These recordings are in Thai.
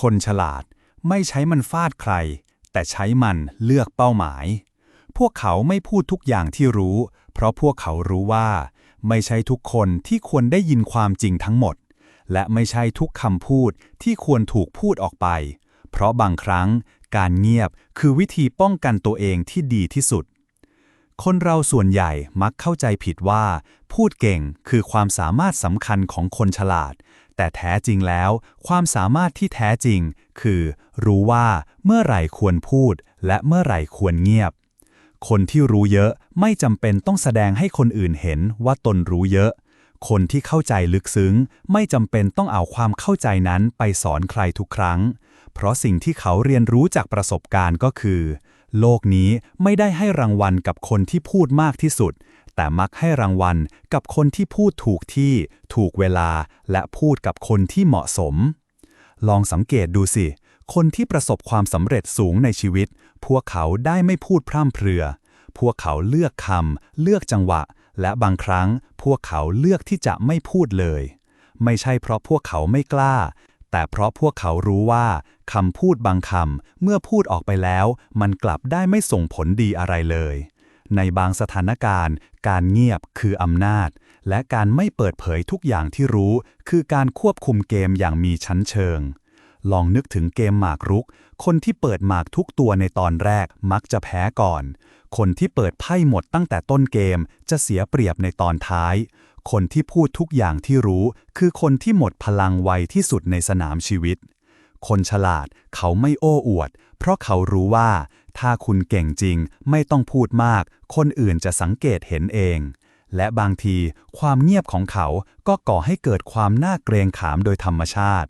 คนฉลาดไม่ใช้มันฟาดใคร แต่ใช้มันเลือกเป้าหมาย พวกเขาไม่พูดทุกอย่างที่รู้ เพราะพวกเขารู้ว่า ไม่ใช่ทุกคนที่ควรได้ยินความจริงทั้งหมด และไม่ใช่ทุกคำพูดที่ควรถูกพูดออกไป เพราะบางครั้งการเงียบคือวิธีป้องกันตัวเองที่ดีที่สุด คนเราส่วนใหญ่มักเข้าใจผิดว่า พูดเก่งคือความสามารถสำคัญของคนฉลาด แต่แท้จริงแล้ว ความสามารถที่แท้จริง คือ รู้ว่าเมื่อไหร่ควรพูด และเมื่อไหร่ควรเงียบ คนที่รู้เยอะไม่จำเป็นต้องแสดงให้คนอื่นเห็นว่าตนรู้เยอะ คนที่เข้าใจลึกซึ้ง ไม่จำเป็นต้องเอาความเข้าใจนั้นไปสอนใครทุกครั้ง เพราะสิ่งที่เขาเรียนรู้จากประสบการณ์ก็คือ โลกนี้ไม่ได้ให้รางวัลกับคนที่พูดมากที่สุด แต่มักให้รางวัลกับคนที่พูดถูกที่ ถูกเวลา และพูดกับคนที่เหมาะสม ลองสังเกตดูสิ คนที่ประสบความสำเร็จสูงในชีวิต พวกเขาได้ไม่พูดพร่ำเพรื่อ พวกเขาเลือกคำเลือกจังหวะ และบางครั้งพวกเขาเลือกที่จะไม่พูดเลย ไม่ใช่เพราะพวกเขาไม่กล้า แต่เพราะพวกเขารู้ว่าคำพูดบางคำเมื่อพูดออกไปแล้ว มันกลับได้ไม่ส่งผลดีอะไรเลย ในบางสถานการณ์ การเงียบคืออำนาจ และการไม่เปิดเผยทุกอย่างที่รู้ คือการควบคุมเกมอย่างมีชั้นเชิง ลองนึกถึงเกมหมากรุก คนที่เปิดหมากทุกตัวในตอนแรกมักจะแพ้ก่อน คนที่เปิดไพ่หมดตั้งแต่ต้นเกมจะเสียเปรียบในตอนท้าย คนที่พูดทุกอย่างที่รู้ คือคนที่หมดพลังไวที่สุดในสนามชีวิต คนฉลาดเขาไม่โอ้อวด เพราะเขารู้ว่า ถ้าคุณเก่งจริงไม่ต้องพูดมาก คนอื่นจะสังเกตเห็นเอง และบางทีความเงียบของเขาก็ก่อให้เกิดความน่าเกรงขามโดยธรรมชาติ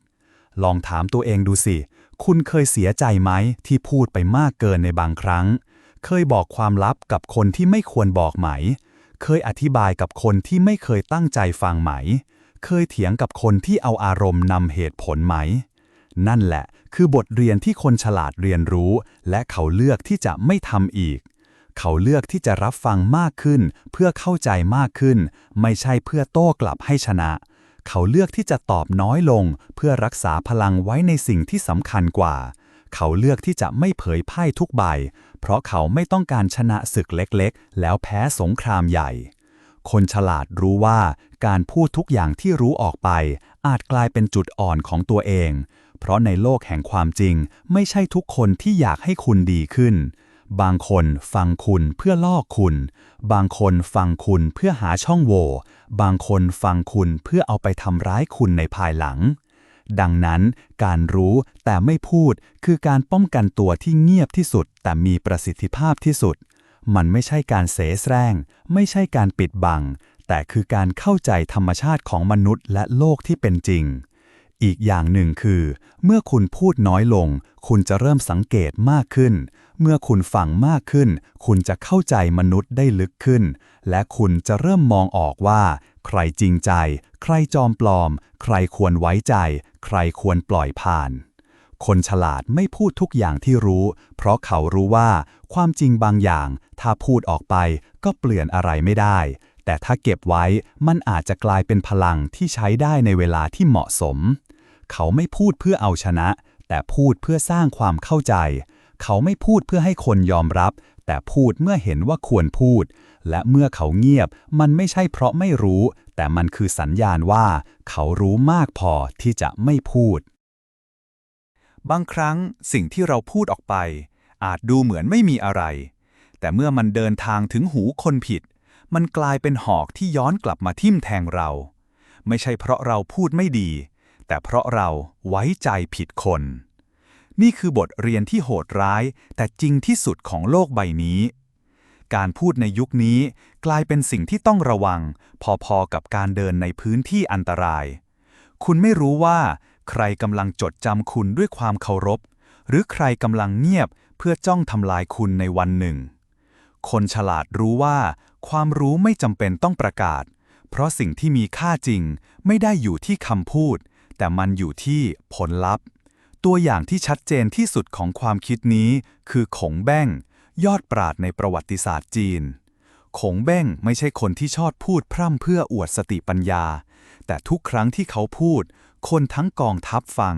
ลองถามตัวเองดูสิ คุณเคยเสียใจไหมที่พูดไปมากเกินในบางครั้ง เคยบอกความลับกับคนที่ไม่ควรบอกไหม เคยอธิบายกับคนที่ไม่เคยตั้งใจฟังไหม เคยเถียงกับคนที่เอาอารมณ์นำเหตุผลไหม นั่นแหละ คือบทเรียนที่คนฉลาดเรียนรู้ และเขาเลือกที่จะไม่ทำอีก เขาเลือกที่จะรับฟังมากขึ้น เพื่อเข้าใจมากขึ้น ไม่ใช่เพื่อโต้กลับให้ชนะ เขาเลือกที่จะตอบน้อยลง เพื่อรักษาพลังไว้ในสิ่งที่สำคัญกว่า เขาเลือกที่จะไม่เผยไพ่ทุกใบ เพราะเขาไม่ต้องการชนะศึกเล็กๆ แล้วแพ้สงครามใหญ่คนฉลาดรู้ว่าการพูดทุกอย่างที่รู้ออกไป อาจกลายเป็นจุดอ่อนของตัวเอง เพราะในโลกแห่งความจริง ไม่ใช่ทุกคนที่อยากให้คุณดีขึ้น บางคนฟังคุณเพื่อลอกคุณ บางคนฟังคุณเพื่อหาช่องโหว่ บางคนฟังคุณเพื่อเอาไปทำร้ายคุณในภายหลัง ดังนั้นการรู้แต่ไม่พูดคือการป้องกันตัวที่เงียบที่สุด แต่มีประสิทธิภาพที่สุด มันไม่ใช่การเสแสร้ง ไม่ใช่การปิดบัง แต่คือการเข้าใจธรรมชาติของมนุษย์และโลกที่เป็นจริง อีกอย่างหนึ่งคือ เมื่อคุณพูดน้อยลง คุณจะเริ่มสังเกตมากขึ้น เมื่อคุณฟังมากขึ้น คุณจะเข้าใจมนุษย์ได้ลึกขึ้น และคุณจะเริ่มมองออกว่า ใครจริงใจ ใครจอมปลอม ใครควรไว้ใจ ใครควรปล่อยผ่าน คนฉลาดไม่พูดทุกอย่างที่รู้ เพราะเขารู้ว่าความจริงบางอย่าง ถ้าพูดออกไปก็เปลี่ยนอะไรไม่ได้แต่ถ้าเก็บไว้มันอาจจะกลายเป็นพลังที่ใช้ได้ในเวลาที่เหมาะสม เขาไม่พูดเพื่อเอาชนะ แต่พูดเพื่อสร้างความเข้าใจ เขาไม่พูดเพื่อให้คนยอมรับ แต่พูดเมื่อเห็นว่าควรพูด และเมื่อเขาเงียบ มันไม่ใช่เพราะไม่รู้ แต่มันคือสัญญาณว่า เขารู้มากพอที่จะไม่พูด บางครั้งสิ่งที่เราพูดออกไป อาจดูเหมือนไม่มีอะไร แต่เมื่อมันเดินทางถึงหูคนผิด มันกลายเป็นหอกที่ย้อนกลับมาทิ่มแทงเรา ไม่ใช่เพราะเราพูดไม่ดี แต่เพราะเราไว้ใจผิดคน นี่คือบทเรียนที่โหดร้าย แต่จริงที่สุดของโลกใบนี้ การพูดในยุคนี้กลายเป็นสิ่งที่ต้องระวัง พอๆกับการเดินในพื้นที่อันตราย คุณไม่รู้ว่า ใครกำลังจดจำคุณด้วยความเคารพ หรือใครกำลังเงียบเพื่อจ้องทำลายคุณในวันหนึ่ง คนฉลาดรู้ว่า ความรู้ไม่จำเป็นต้องประกาศ เพราะสิ่งที่มีค่าจริงไม่ได้อยู่ที่คำพูด แต่มันอยู่ที่ผลลัพธ์ ตัวอย่างที่ชัดเจนที่สุดของความคิดนี้คือขงแบ้ง ยอดปราดในประวัติศาสตร์จีน ขงแบ้งไม่ใช่คนที่ชอบพูดพร่ำเพื่ออวดสติปัญญา แต่ทุกครั้งที่เขาพูด คนทั้งกองทัพฟัง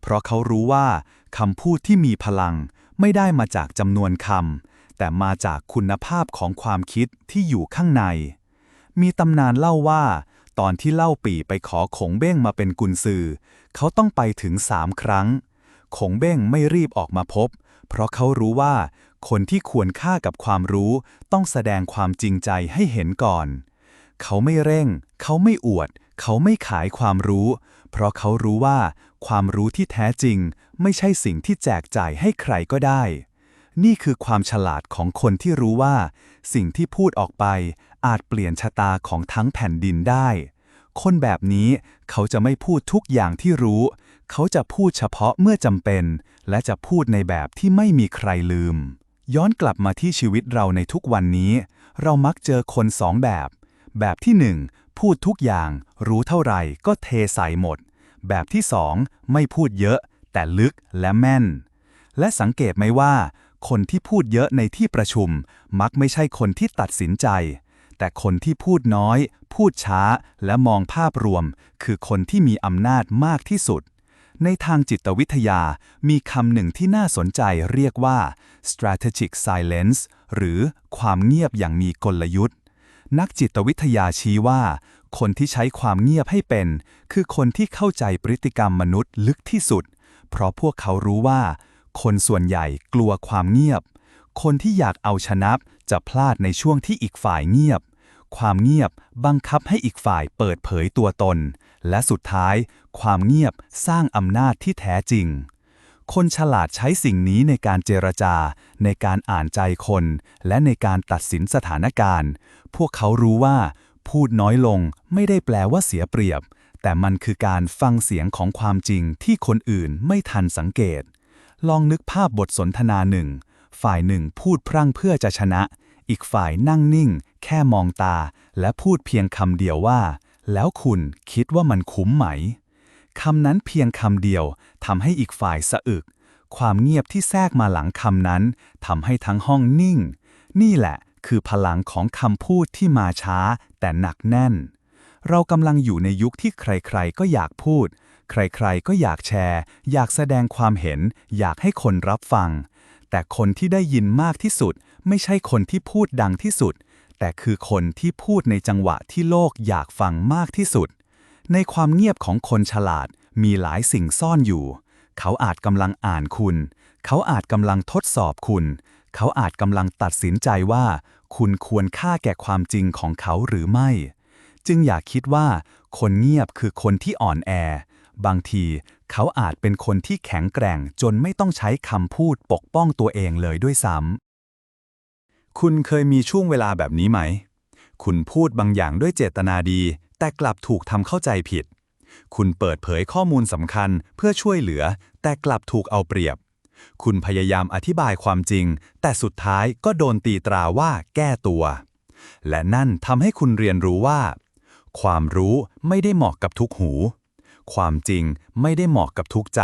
เพราะเขารู้ว่าคำพูดที่มีพลังไม่ได้มาจากจำนวนคำแต่มาจากคุณภาพของความคิดที่อยู่ข้างใน มีตำนานเล่าว่า ตอนที่เล่าปี่ไปขอขงเบ้งมาเป็นกุนซือ เขาต้องไปถึงสามครั้ง ขงเบ้งไม่รีบออกมาพบ เพราะเขารู้ว่า คนที่ควรค่ากับความรู้ต้องแสดงความจริงใจให้เห็นก่อน เขาไม่เร่ง เขาไม่อวด เขาไม่ขายความรู้ เพราะเขารู้ว่า ความรู้ที่แท้จริง ไม่ใช่สิ่งที่แจกจ่ายให้ใครก็ได้นี่คือความฉลาดของคนที่รู้ว่า สิ่งที่พูดออกไป อาจเปลี่ยนชะตาของทั้งแผ่นดินได้ คนแบบนี้เขาจะไม่พูดทุกอย่างที่รู้ เขาจะพูดเฉพาะเมื่อจำเป็น และจะพูดในแบบที่ไม่มีใครลืม ย้อนกลับมาที่ชีวิตเราในทุกวันนี้ เรามักเจอคนสองแบบ แบบที่หนึ่งพูดทุกอย่าง รู้เท่าไหร่ก็เทใส่หมด แบบที่สองไม่พูดเยอะ แต่ลึกและแม่น และสังเกตไหมว่า คนที่พูดเยอะในที่ประชุม มักไม่ใช่คนที่ตัดสินใจ แต่คนที่พูดน้อย พูดช้า และมองภาพรวม คือคนที่มีอำนาจมากที่สุด ในทางจิตวิทยา มีคำหนึ่งที่น่าสนใจเรียกว่า strategic silence หรือความเงียบอย่างมีกลยุทธ์ นักจิตวิทยาชี้ว่า คนที่ใช้ความเงียบให้เป็น คือคนที่เข้าใจพฤติกรรมมนุษย์ลึกที่สุด เพราะพวกเขารู้ว่า คนส่วนใหญ่กลัวความเงียบ คนที่อยากเอาชนะจะพลาดในช่วงที่อีกฝ่ายเงียบ ความเงียบบังคับให้อีกฝ่ายเปิดเผยตัวตน และสุดท้าย ความเงียบสร้างอำนาจที่แท้จริง คนฉลาดใช้สิ่งนี้ในการเจรจา ในการอ่านใจคน และในการตัดสินสถานการณ์ พวกเขารู้ว่า พูดน้อยลงไม่ได้แปลว่าเสียเปรียบ แต่มันคือการฟังเสียงของความจริงที่คนอื่นไม่ทันสังเกต ลองนึกภาพบทสนทนาหนึ่ง ฝ่ายหนึ่งพูดพรั่งเพื่อจะชนะ อีกฝ่ายนั่งนิ่ง แค่มองตาและพูดเพียงคำเดียวว่า แล้วคุณคิดว่ามันคุ้มไหมคำนั้นเพียงคำเดียวทำให้อีกฝ่ายสะอึก ความเงียบที่แทรกมาหลังคำนั้นทำให้ทั้งห้องนิ่ง นี่แหละคือพลังของคำพูดที่มาช้า แต่หนักแน่น เรากำลังอยู่ในยุคที่ใครๆ ก็อยากพูด ใครๆ ก็อยากแชร์ อยากแสดงความเห็น อยากให้คนรับฟัง แต่คนที่ได้ยินมากที่สุด ไม่ใช่คนที่พูดดังที่สุด แต่คือคนที่พูดในจังหวะที่โลกอยากฟังมากที่สุด ในความเงียบของคนฉลาดมีหลายสิ่งซ่อนอยู่ เขาอาจกำลังอ่านคุณ เขาอาจกำลังทดสอบคุณ เขาอาจกำลังตัดสินใจว่า คุณควรค่าแก่ความจริงของเขาหรือไม่ จึงอย่าคิดว่า คนเงียบคือคนที่อ่อนแอ บางทีเขาอาจเป็นคนที่แข็งแกร่งจนไม่ต้องใช้คำพูดปกป้องตัวเองเลยด้วยซ้ำ คุณเคยมีช่วงเวลาแบบนี้ไหม คุณพูดบางอย่างด้วยเจตนาดี แต่กลับถูกทำเข้าใจผิด คุณเปิดเผยข้อมูลสำคัญเพื่อช่วยเหลือ แต่กลับถูกเอาเปรียบ คุณพยายามอธิบายความจริง แต่สุดท้ายก็โดนตีตราว่าแก้ตัว และนั่นทำให้คุณเรียนรู้ว่า ความรู้ไม่ได้เหมาะกับทุกหู ความจริงไม่ได้เหมาะกับทุกใจ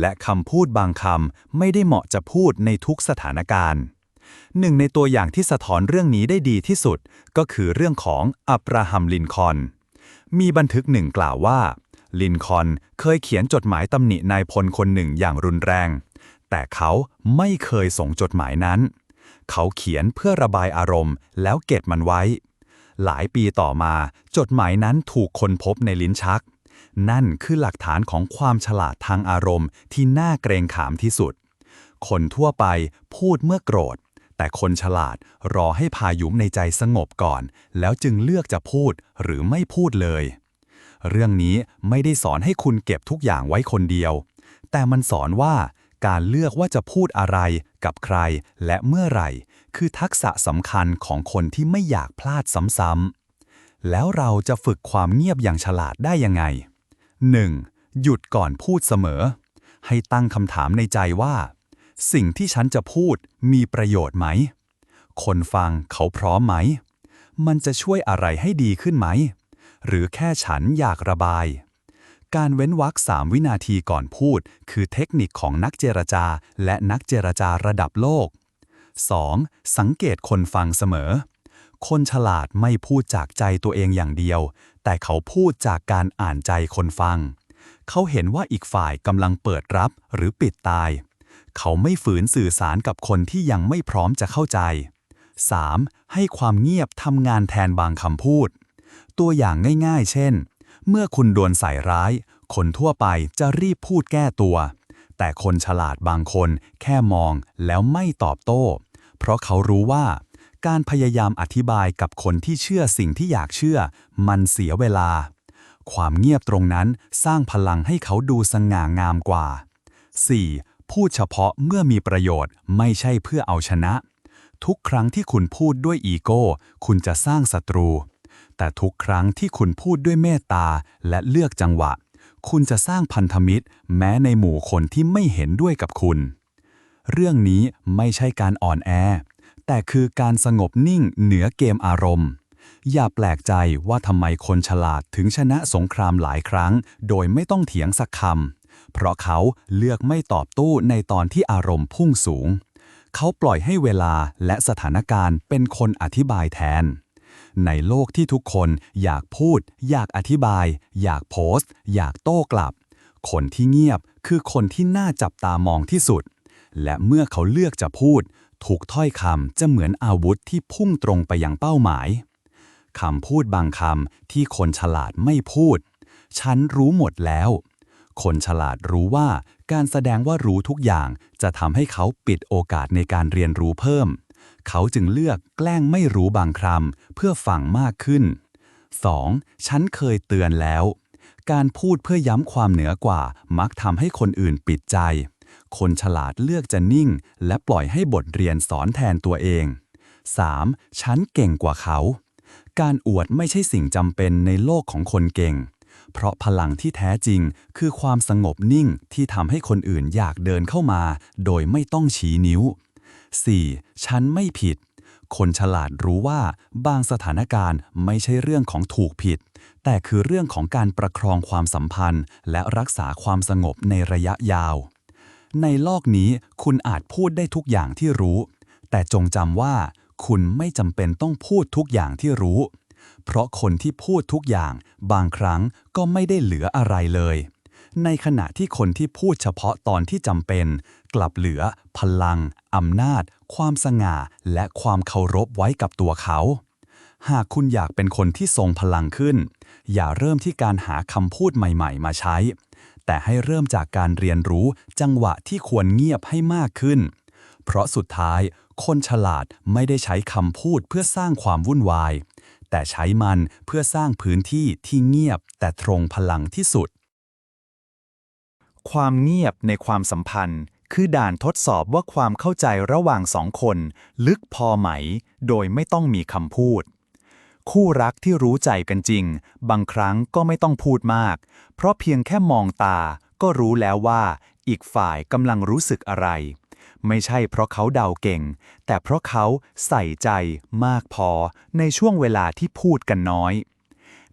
และคำพูดบางคำไม่ได้เหมาะจะพูดในทุกสถานการณ์ หนึ่งในตัวอย่างที่สะท้อนเรื่องนี้ได้ดีที่สุด ก็คือเรื่องของอับราฮัมลินคอน มีบันทึกหนึ่งกล่าวว่า ลินคอนเคยเขียนจดหมายตำหนินายพลคนหนึ่งอย่างรุนแรง แต่เขาไม่เคยส่งจดหมายนั้น เขาเขียนเพื่อระบายอารมณ์ แล้วเก็บมันไว้ หลายปีต่อมา จดหมายนั้นถูกคนพบในลิ้นชัก นั่นคือหลักฐานของความฉลาดทางอารมณ์ที่น่าเกรงขามที่สุด คนทั่วไปพูดเมื่อโกรธ แต่คนฉลาดรอให้พายุมในใจสงบก่อน แล้วจึงเลือกจะพูดหรือไม่พูดเลย เรื่องนี้ไม่ได้สอนให้คุณเก็บทุกอย่างไว้คนเดียว แต่มันสอนว่าการเลือกว่าจะพูดอะไรกับใครและเมื่อไหร่ คือทักษะสำคัญของคนที่ไม่อยากพลาดซ้ำๆ แล้วเราจะฝึกความเงียบอย่างฉลาดได้ยังไง 1. หยุดก่อนพูดเสมอ ให้ตั้งคำถามในใจว่า สิ่งที่ฉันจะพูดมีประโยชน์ไหม คนฟังเขาพร้อมไหม มันจะช่วยอะไรให้ดีขึ้นไหม หรือแค่ฉันอยากระบาย การเว้นวรรคสามวินาทีก่อนพูด คือเทคนิคของนักเจรจา และนักเจรจาระดับโลก 2. สังเกตคนฟังเสมอ คนฉลาดไม่พูดจากใจตัวเองอย่างเดียว แต่เขาพูดจากการอ่านใจคนฟัง เขาเห็นว่าอีกฝ่ายกำลังเปิดรับหรือปิดตาย เขาไม่ฝืนสื่อสารกับคนที่ยังไม่พร้อมจะเข้าใจ 3. ให้ความเงียบทำงานแทนบางคำพูด ตัวอย่างง่ายๆ เช่น เมื่อคุณโดนใส่ร้าย คนทั่วไปจะรีบพูดแก้ตัว แต่คนฉลาดบางคนแค่มองแล้วไม่ตอบโต้ เพราะเขารู้ว่า การพยายามอธิบายกับคนที่เชื่อสิ่งที่อยากเชื่อ มันเสียเวลา ความเงียบตรงนั้นสร้างพลังให้เขาดูสง่างามกว่า 4. พูดเฉพาะเมื่อมีประโยชน์ไม่ใช่เพื่อเอาชนะ ทุกครั้งที่คุณพูดด้วยอีโก้ คุณจะสร้างศัตรู แต่ทุกครั้งที่คุณพูดด้วยเมตตาและเลือกจังหวะ คุณจะสร้างพันธมิตร แม้ในหมู่คนที่ไม่เห็นด้วยกับคุณ เรื่องนี้ไม่ใช่การอ่อนแอ แต่คือการสงบนิ่งเหนือเกมอารมณ์อย่าแปลกใจว่าทำไมคนฉลาดถึงชนะสงครามหลายครั้ง โดยไม่ต้องเถียงสักคำ เพราะเขาเลือกไม่ตอบโต้ในตอนที่อารมณ์พุ่งสูง เขาปล่อยให้เวลาและสถานการณ์เป็นคนอธิบายแทน ในโลกที่ทุกคนอยากพูด อยากอธิบาย อยากโพสต์ อยากโต้กลับ คนที่เงียบคือคนที่น่าจับตามองที่สุด และเมื่อเขาเลือกจะพูดถูกถ้อยคำจะเหมือนอาวุธที่พุ่งตรงไปยังเป้าหมายคำพูดบางคำที่คนฉลาดไม่พูด ฉันรู้หมดแล้ว คนฉลาดรู้ว่าการแสดงว่ารู้ทุกอย่าง จะทำให้เขาปิดโอกาสในการเรียนรู้เพิ่ม เขาจึงเลือกแกล้งไม่รู้บางคำเพื่อฟังมากขึ้น 2. ฉันเคยเตือนแล้ว การพูดเพื่อย้ำความเหนือกว่า มักทำให้คนอื่นปิดใจ คนฉลาดเลือกจะนิ่ง และปล่อยให้บทเรียนสอนแทนตัวเอง 3. ฉันเก่งกว่าเขา การอวดไม่ใช่สิ่งจำเป็นในโลกของคนเก่ง เพราะพลังที่แท้จริงคือความสงบนิ่งที่ทำให้คนอื่นอยากเดินเข้ามา โดยไม่ต้องชี้นิ้ว 4. ฉันไม่ผิด คนฉลาดรู้ว่าบางสถานการณ์ไม่ใช่เรื่องของถูกผิด แต่คือเรื่องของการประครองความสัมพันธ์ และรักษาความสงบในระยะยาว ในโลกนี้คุณอาจพูดได้ทุกอย่างที่รู้ แต่จงจำว่า คุณไม่จำเป็นต้องพูดทุกอย่างที่รู้ เพราะคนที่พูดทุกอย่าง บางครั้งก็ไม่ได้เหลืออะไรเลย ในขณะที่คนที่พูดเฉพาะตอนที่จำเป็น กลับเหลือ พลังอำนาจ ความสง่า และความเคารพไว้กับตัวเขา หากคุณอยากเป็นคนที่ทรงพลังขึ้น อย่าเริ่มที่การหาคำพูดใหม่ๆ มาใช้ แต่ให้เริ่มจากการเรียนรู้จังหวะที่ควรเงียบให้มากขึ้น เพราะสุดท้าย คนฉลาดไม่ได้ใช้คำพูดเพื่อสร้างความวุ่นวาย แต่ใช้มันเพื่อสร้างพื้นที่ที่เงียบแต่ตรงพลังที่สุด ความเงียบในความสัมพันธ์ คือด่านทดสอบว่าความเข้าใจระหว่างสองคน ลึกพอไหม โดยไม่ต้องมีคำพูด คู่รักที่รู้ใจกันจริง บางครั้งก็ไม่ต้องพูดมาก เพราะเพียงแค่มองตาก็รู้แล้วว่า อีกฝ่ายกำลังรู้สึกอะไร ไม่ใช่เพราะเขาเดาเก่ง แต่เพราะเขาใส่ใจมากพอในช่วงเวลาที่พูดกันน้อย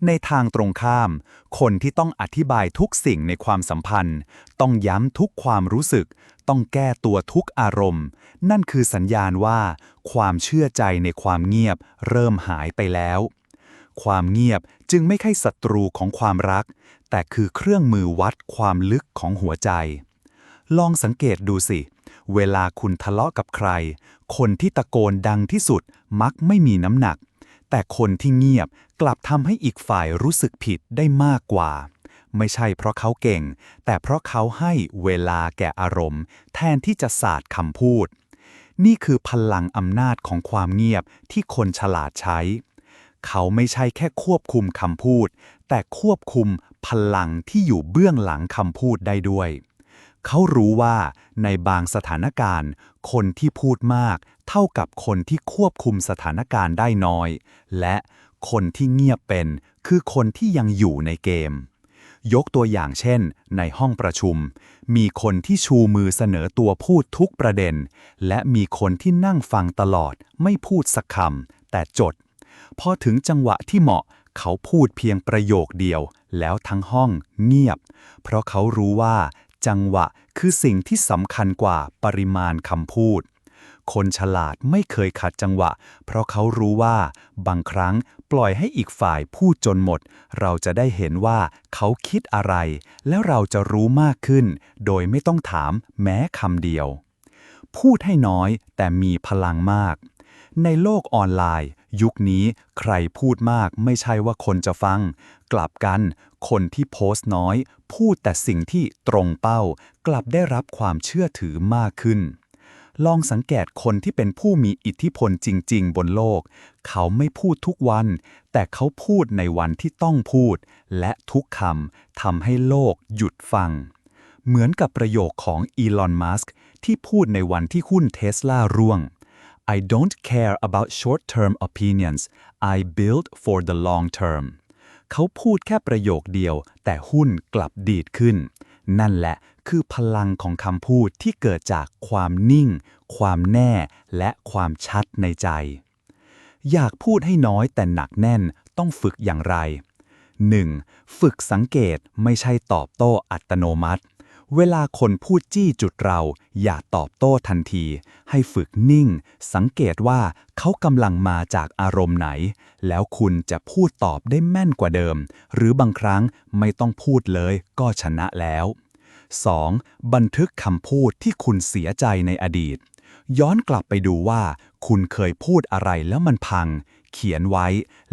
ในทางตรงข้าม คนที่ต้องอธิบายทุกสิ่งในความสัมพันธ์ ต้องย้ำทุกความรู้สึก ต้องแก้ตัวทุกอารมณ์ นั่นคือสัญญาณว่า ความเชื่อใจในความเงียบเริ่มหายไปแล้ว ความเงียบจึงไม่ใช่ศัตรูของความรัก แต่คือเครื่องมือวัดความลึกของหัวใจ ลองสังเกตดูสิ เวลาคุณทะเลาะกับใคร คนที่ตะโกนดังที่สุดมักไม่มีน้ำหนัก แต่คนที่เงียบกลับทำให้อีกฝ่ายรู้สึกผิดได้มากกว่า ไม่ใช่เพราะเขาเก่ง แต่เพราะเขาให้เวลาแก่อารมณ์ แทนที่จะสาดคำพูด นี่คือพลังอำนาจของความเงียบที่คนฉลาดใช้ เขาไม่ใช่แค่ควบคุมคำพูด แต่ควบคุมพลังที่อยู่เบื้องหลังคำพูดได้ด้วย เขารู้ว่าในบางสถานการณ์ คนที่พูดมากเท่ากับคนที่ควบคุมสถานการณ์ได้น้อย และคนที่เงียบเป็นคือคนที่ยังอยู่ในเกม ยกตัวอย่างเช่น ในห้องประชุม มีคนที่ชูมือเสนอตัวพูดทุกประเด็น และมีคนที่นั่งฟังตลอดไม่พูดสักคำแต่จด พอถึงจังหวะที่เหมาะเขาพูดเพียงประโยคเดียว แล้วทั้งห้องเงียบ เพราะเขารู้ว่า จังหวะคือสิ่งที่สำคัญกว่าปริมาณคำพูด คนฉลาดไม่เคยขัดจังหวะ เพราะเขารู้ว่า บางครั้งปล่อยให้อีกฝ่ายพูดจนหมด เราจะได้เห็นว่าเขาคิดอะไร แล้วเราจะรู้มากขึ้น โดยไม่ต้องถามแม้คำเดียว พูดให้น้อยแต่มีพลังมากในโลกออนไลน์ ยุคนี้ใครพูดมากไม่ใช่ว่าคนจะฟัง กลับกันคนที่โพสต์น้อย พูดแต่สิ่งที่ตรงเป้า กลับได้รับความเชื่อถือมากขึ้น ลองสังเกตคนที่เป็นผู้มีอิทธิพลจริง ๆ บนโลก เขาไม่พูดทุกวัน แต่เขาพูดในวันที่ต้องพูด และทุกคำทำให้โลกหยุดฟัง เหมือนกับประโยคของอีลอน มัสก์ที่พูดในวันที่หุ้นเทสลาร่วง I don't care about short-term opinions I build for the long term เขาพูดแค่ประโยคเดียว แต่หุ้นกลับดีดขึ้น นั่นแหละคือพลังของคำพูดที่เกิดจากความนิ่ง ความแน่ และความชัดในใจ อยากพูดให้น้อยแต่หนักแน่นต้องฝึกอย่างไร 1. ฝึกสังเกตไม่ใช่ตอบโต้อัตโนมัติ เวลาคนพูดจี้จุดเรา อย่าตอบโต้ทันที ให้ฝึกนิ่ง สังเกตว่าเขากำลังมาจากอารมณ์ไหน แล้วคุณจะพูดตอบได้แม่นกว่าเดิม หรือบางครั้งไม่ต้องพูดเลยก็ชนะแล้ว 2. บันทึกคำพูดที่คุณเสียใจในอดีต ย้อนกลับไปดูว่า คุณเคยพูดอะไรแล้วมันพัง เขียนไว้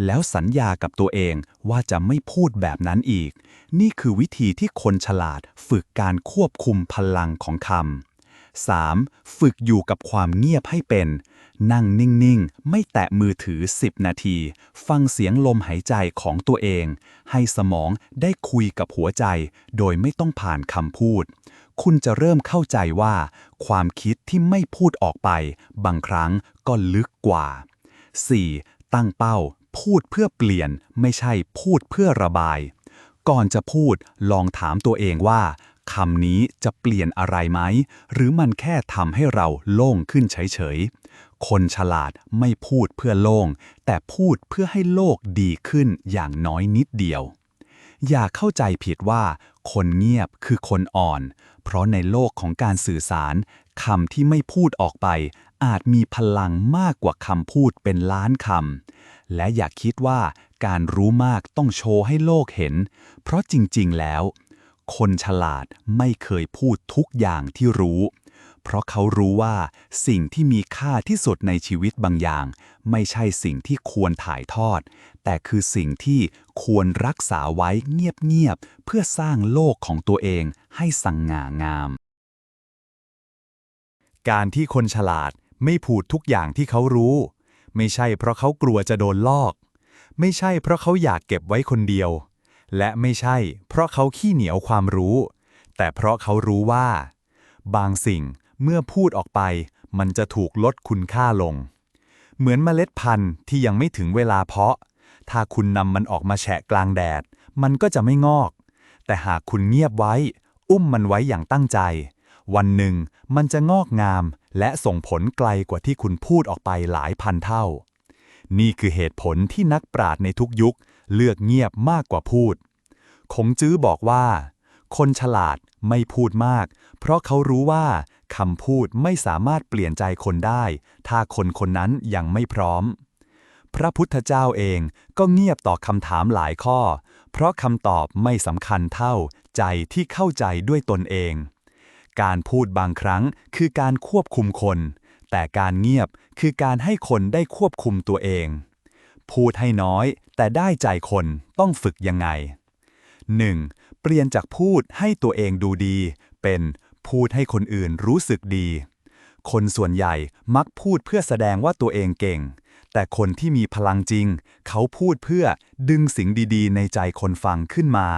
แล้วสัญญากับตัวเองว่าจะไม่พูดแบบนั้นอีก นี่คือวิธีที่คนฉลาดฝึกการควบคุมพลังของคำ 3. ฝึกอยู่กับความเงียบให้เป็น นั่งนิ่ง ๆ ไม่แตะมือถือ 10 นาที ฟังเสียงลมหายใจของตัวเอง ให้สมองได้คุยกับหัวใจ โดยไม่ต้องผ่านคำพูด คุณจะเริ่มเข้าใจว่า ความคิดที่ไม่พูดออกไป บางครั้งก็ลึกกว่า 4. ตั้งเป้า พูดเพื่อเปลี่ยน ไม่ใช่พูดเพื่อระบาย ก่อนจะพูดลองถามตัวเองว่าคำนี้จะเปลี่ยนอะไรไหม หรือมันแค่ทำให้เราโล่งขึ้นเฉยๆ คนฉลาดไม่พูดเพื่อโล่ง แต่พูดเพื่อให้โลกดีขึ้นอย่างน้อยนิดเดียว อย่าเข้าใจผิดว่า คนเงียบคือคนอ่อน เพราะในโลกของการสื่อสารคำที่ไม่พูดออกไป อาจมีพลังมากกว่าคำพูดเป็นล้านคำ และอย่าคิดว่าการรู้มากต้องโชว์ให้โลกเห็น เพราะจริง ๆ แล้ว คนฉลาดไม่เคยพูดทุกอย่างที่รู้ เพราะเขารู้ว่าสิ่งที่มีค่าที่สุดในชีวิตบางอย่าง ไม่ใช่สิ่งที่ควรถ่ายทอด แต่คือสิ่งที่ควรรักษาไว้เงียบ ๆ เพื่อสร้างโลกของตัวเองให้สง่างามการที่คนฉลาด ไม่พูดทุกอย่างที่เขารู้ ไม่ใช่เพราะเขากลัวจะโดนลอก ไม่ใช่เพราะเขาอยากเก็บไว้คนเดียว และไม่ใช่เพราะเขาขี้เหนียวความรู้ แต่เพราะเขารู้ว่า บางสิ่งเมื่อพูดออกไป มันจะถูกลดคุณค่าลง เหมือนเมล็ดพันธุ์ที่ยังไม่ถึงเวลาเพาะ ถ้าคุณนำมันออกมาแฉะกลางแดด มันก็จะไม่งอก แต่หากคุณเงียบไว้ อุ้มมันไว้อย่างตั้งใจ วันหนึ่งมันจะงอกงาม และส่งผลไกลกว่าที่คุณพูดออกไปหลายพันเท่า นี่คือเหตุผลที่นักปราชญ์ในทุกยุคเลือกเงียบมากกว่าพูด คงจื้อบอกว่า คนฉลาดไม่พูดมาก เพราะเขารู้ว่าคำพูดไม่สามารถเปลี่ยนใจคนได้ ถ้าคนคนนั้นยังไม่พร้อม พระพุทธเจ้าเองก็เงียบต่อคำถามหลายข้อ เพราะคำตอบไม่สำคัญเท่าใจที่เข้าใจด้วยตนเอง การพูดบางครั้งคือการควบคุมคน แต่การเงียบคือการให้คนได้ควบคุมตัวเอง พูดให้น้อย แต่ได้ใจคนต้องฝึกยังไง 1. เปลี่ยนจากพูดให้ตัวเองดูดี เป็นพูดให้คนอื่นรู้สึกดี คนส่วนใหญ่มักพูดเพื่อแสดงว่าตัวเองเก่ง แต่คนที่มีพลังจริง เขาพูดเพื่อดึงสิ่งดีๆ ในใจคนฟังขึ้นมา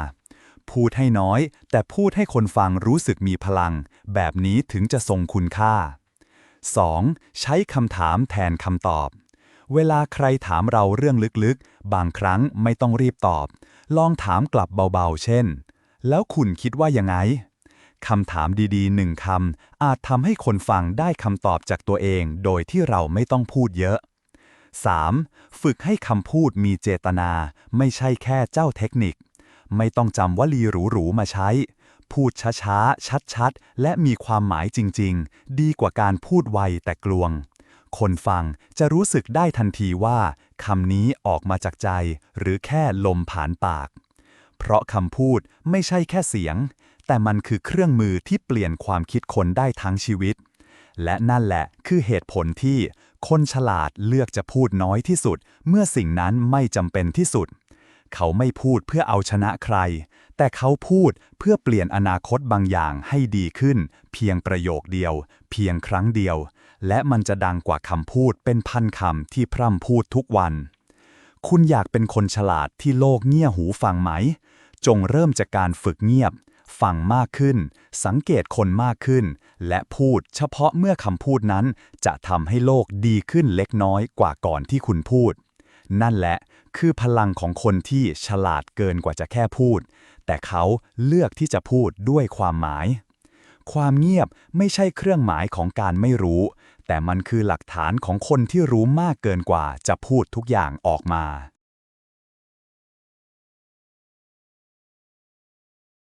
พูดให้น้อย แต่พูดให้คนฟังรู้สึกมีพลัง แบบนี้ถึงจะทรงคุณค่า 2. ใช้คำถามแทนคำตอบ เวลาใครถามเราเรื่องลึกๆ บางครั้งไม่ต้องรีบตอบ ลองถามกลับเบาๆ เช่น แล้วคุณคิดว่ายังไงคำถามดีๆหนึ่งคำอาจทำให้คนฟังได้คำตอบจากตัวเองโดยที่เราไม่ต้องพูดเยอะ 3. ฝึกให้คำพูดมีเจตนา ไม่ใช่แค่เจ้าเทคนิค ไม่ต้องจำวลีหรูๆมาใช้ พูดช้าๆ ชัดๆ และมีความหมายจริงๆ ดีกว่าการพูดไวแต่กลวง คนฟังจะรู้สึกได้ทันทีว่าคำนี้ออกมาจากใจ หรือแค่ลมผ่านปาก เพราะคำพูดไม่ใช่แค่เสียง แต่มันคือเครื่องมือที่เปลี่ยนความคิดคนได้ทั้งชีวิต และนั่นแหละคือเหตุผลที่คนฉลาดเลือกจะพูดน้อยที่สุด เมื่อสิ่งนั้นไม่จำเป็นที่สุด เขาไม่พูดเพื่อเอาชนะใคร แต่เขาพูดเพื่อเปลี่ยนอนาคตบางอย่างให้ดีขึ้น เพียงประโยคเดียว เพียงครั้งเดียว และมันจะดังกว่าคำพูดเป็นพันคำที่พร่ำพูดทุกวัน คุณอยากเป็นคนฉลาดที่โลกเงี่ยหูฟังไหม จงเริ่มจากการฝึกเงียบ ฟังมากขึ้น สังเกตคนมากขึ้น และพูดเฉพาะเมื่อคำพูดนั้น จะทำให้โลกดีขึ้นเล็กน้อยกว่าก่อนที่คุณพูดนั่นแหละ คือพลังของคนที่ฉลาดเกินกว่าจะแค่พูด แต่เขาเลือกที่จะพูดด้วยความหมาย ความเงียบไม่ใช่เครื่องหมายของการไม่รู้ แต่มันคือหลักฐานของคนที่รู้มากเกินกว่าจะพูดทุกอย่างออกมา